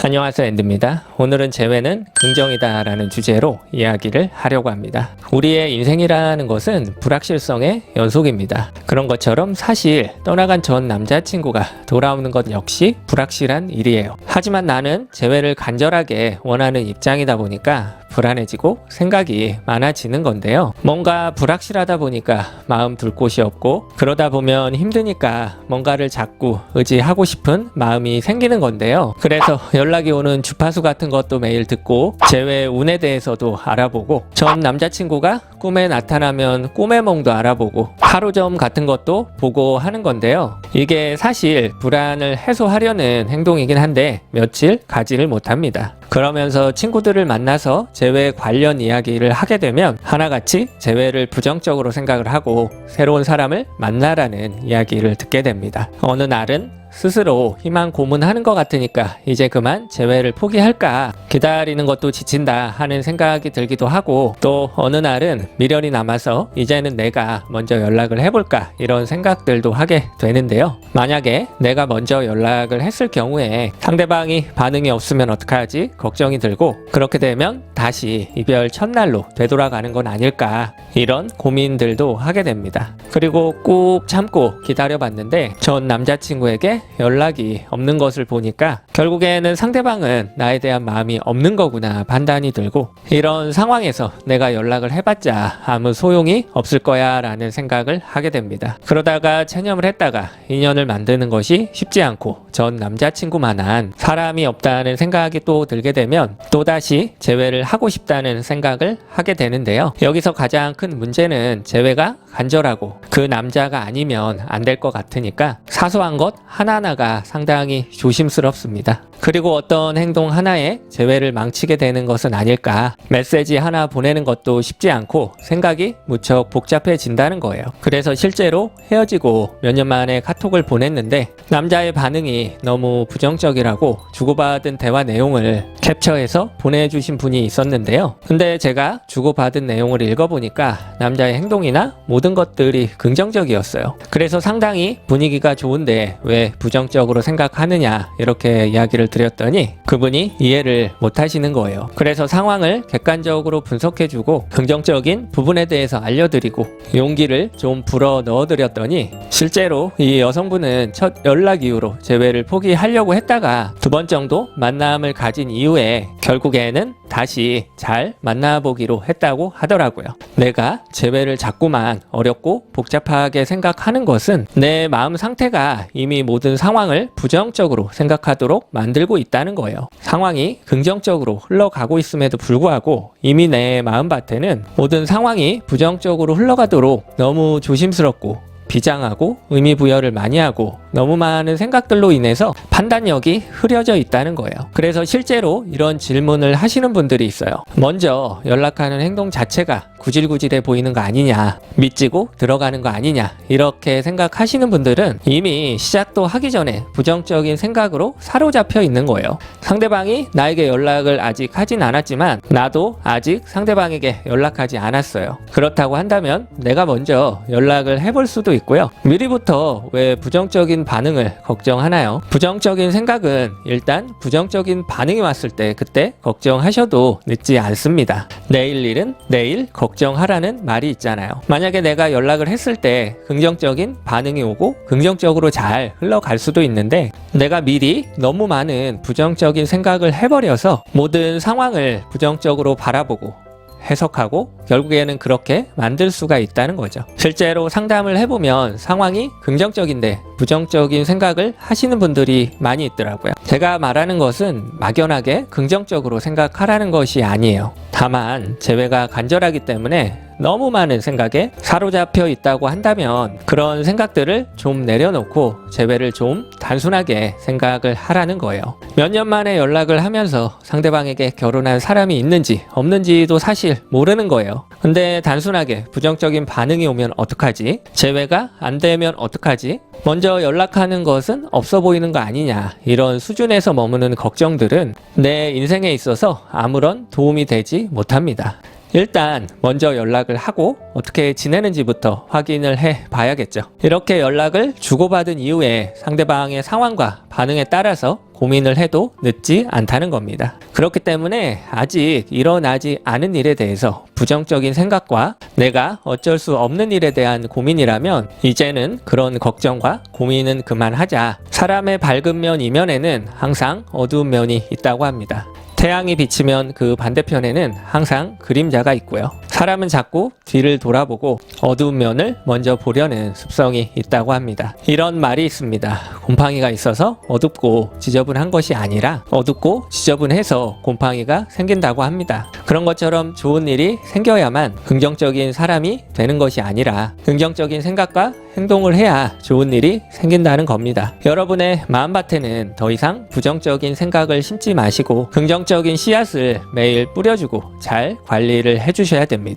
안녕하세요 앤드입니다. 오늘은 재회는 긍정이다 라는 주제로 이야기를 하려고 합니다. 우리의 인생이라는 것은 불확실성의 연속입니다. 그런 것처럼 사실 떠나간 전 남자친구가 돌아오는 것 역시 불확실한 일이에요. 하지만 나는 재회를 간절하게 원하는 입장이다 보니까 불안해지고 생각이 많아지는 건데요. 뭔가 불확실하다 보니까 마음 둘 곳이 없고 그러다 보면 힘드니까 뭔가를 자꾸 의지하고 싶은 마음이 생기는 건데요. 그래서 연락이 오는 주파수 같은 것도 매일 듣고 재회 운에 대해서도 알아보고 전 남자친구가 꿈에 나타나면 꿈의 몽도 알아보고 하루점 같은 것도 보고 하는 건데요. 이게 사실 불안을 해소하려는 행동이긴 한데 며칠 가지를 못합니다. 그러면서 친구들을 만나서 재회 관련 이야기를 하게 되면 하나같이 재회를 부정적으로 생각을 하고 새로운 사람을 만나라는 이야기를 듣게 됩니다. 어느 날은 스스로 희망 고문하는 것 같으니까 이제 그만 재회를 포기할까 기다리는 것도 지친다 하는 생각이 들기도 하고 또 어느 날은 미련이 남아서 이제는 내가 먼저 연락을 해볼까 이런 생각들도 하게 되는데요. 만약에 내가 먼저 연락을 했을 경우에 상대방이 반응이 없으면 어떡하지 걱정이 들고 그렇게 되면 다시 이별 첫날로 되돌아가는 건 아닐까 이런 고민들도 하게 됩니다. 그리고 꾹 참고 기다려봤는데 전 남자친구에게 연락이 없는 것을 보니까 결국에는 상대방은 나에 대한 마음이 없는 거구나 판단이 들고 이런 상황에서 내가 연락을 해봤자 아무 소용이 없을 거야 라는 생각을 하게 됩니다. 그러다가 체념을 했다가 인연을 만드는 것이 쉽지 않고 전 남자친구만한 사람이 없다는 생각이 또 들게 되면 또다시 재회를 하고 싶다는 생각을 하게 되는데요. 여기서 가장 큰 문제는 재회가 간절하고 그 남자가 아니면 안 될 것 같으니까 사소한 것 하나하나가 상당히 조심스럽습니다. 그리고 어떤 행동 하나에 재회를 망치게 되는 것은 아닐까. 메시지 하나 보내는 것도 쉽지 않고 생각이 무척 복잡해진다는 거예요. 그래서 실제로 헤어지고 몇 년 만에 카톡을 보냈는데 남자의 반응이 너무 부정적이라고 주고받은 대화 내용을 캡처해서 보내주신 분이 있었는데요. 근데 제가 주고받은 내용을 읽어보니까 남자의 행동이나 모든 것들이 긍정적이었어요. 그래서 상당히 분위기가 좋은데 왜 부정적으로 생각하느냐 이렇게 이야기를 드렸더니 그분이 이해를 못 하시는 거예요. 그래서 상황을 객관적으로 분석해주고 긍정적인 부분에 대해서 알려드리고 용기를 좀 불어 넣어드렸더니 실제로 이 여성분은 첫 연락 이후로 재회를 포기하려고 했다가 두 번 정도 만남을 가진 이후에 결국에는 다시 잘 만나보기로 했다고 하더라고요. 내가 재회를 자꾸만 어렵고 복잡하게 생각하는 것은 내 마음 상태가 이미 모든 상황을 부정적으로 생각하도록 만들고 있다는 거예요. 상황이 긍정적으로 흘러가고 있음에도 불구하고 이미 내 마음밭에는 모든 상황이 부정적으로 흘러가도록 너무 조심스럽고 비장하고 의미 부여를 많이 하고 너무 많은 생각들로 인해서 판단력이 흐려져 있다는 거예요. 그래서 실제로 이런 질문을 하시는 분들이 있어요. 먼저 연락하는 행동 자체가 구질구질해 보이는 거 아니냐, 믿지고 들어가는 거 아니냐, 이렇게 생각하시는 분들은 이미 시작도 하기 전에 부정적인 생각으로 사로잡혀 있는 거예요. 상대방이 나에게 연락을 아직 하진 않았지만 나도 아직 상대방에게 연락하지 않았어요. 그렇다고 한다면 내가 먼저 연락을 해볼 수도 있고요. 미리부터 왜 부정적인 반응을 걱정하나요? 부정적인 생각은 일단 부정적인 반응이 왔을 때 그때 걱정하셔도 늦지 않습니다. 내일 일은 내일 걱정 하라는 말이 있잖아요. 만약에 내가 연락을 했을 때 긍정적인 반응이 오고 긍정적으로 잘 흘러갈 수도 있는데 내가 미리 너무 많은 부정적인 생각을 해버려서 모든 상황을 부정적으로 바라보고 해석하고 결국에는 그렇게 만들 수가 있다는 거죠. 실제로 상담을 해보면 상황이 긍정적인데 부정적인 생각을 하시는 분들이 많이 있더라고요. 제가 말하는 것은 막연하게 긍정적으로 생각하라는 것이 아니에요. 다만 재회가 간절하기 때문에 너무 많은 생각에 사로잡혀 있다고 한다면 그런 생각들을 좀 내려놓고 재회를 좀 단순하게 생각을 하라는 거예요. 몇 년 만에 연락을 하면서 상대방에게 결혼한 사람이 있는지 없는지도 사실 모르는 거예요. 근데 단순하게 부정적인 반응이 오면 어떡하지? 재회가 안 되면 어떡하지? 먼저 연락하는 것은 없어 보이는 거 아니냐 이런 수준에서 머무는 걱정들은 내 인생에 있어서 아무런 도움이 되지 못합니다. 일단 먼저 연락을 하고 어떻게 지내는지부터 확인을 해 봐야겠죠. 이렇게 연락을 주고받은 이후에 상대방의 상황과 반응에 따라서 고민을 해도 늦지 않다는 겁니다. 그렇기 때문에 아직 일어나지 않은 일에 대해서 부정적인 생각과 내가 어쩔 수 없는 일에 대한 고민이라면 이제는 그런 걱정과 고민은 그만하자. 사람의 밝은 면 이면에는 항상 어두운 면이 있다고 합니다. 태양이 비치면 그 반대편에는 항상 그림자가 있고요. 사람은 자꾸 뒤를 돌아보고 어두운 면을 먼저 보려는 습성이 있다고 합니다. 이런 말이 있습니다. 곰팡이가 있어서 어둡고 지저분한 것이 아니라 어둡고 지저분해서 곰팡이가 생긴다고 합니다. 그런 것처럼 좋은 일이 생겨야만 긍정적인 사람이 되는 것이 아니라 긍정적인 생각과 행동을 해야 좋은 일이 생긴다는 겁니다. 여러분의 마음밭에는 더 이상 부정적인 생각을 심지 마시고 긍정적인 씨앗을 매일 뿌려주고 잘 관리를 해주셔야 됩니다.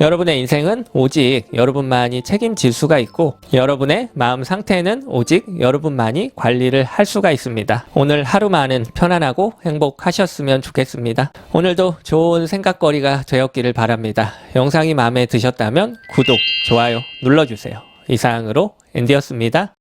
여러분의 인생은 오직 여러분만이 책임질 수가 있고 여러분의 마음 상태는 오직 여러분만이 관리를 할 수가 있습니다. 오늘 하루만은 편안하고 행복하셨으면 좋겠습니다. 오늘도 좋은 생각거리가 되었기를 바랍니다. 영상이 마음에 드셨다면 구독, 좋아요 눌러주세요. 이상으로 앤디였습니다.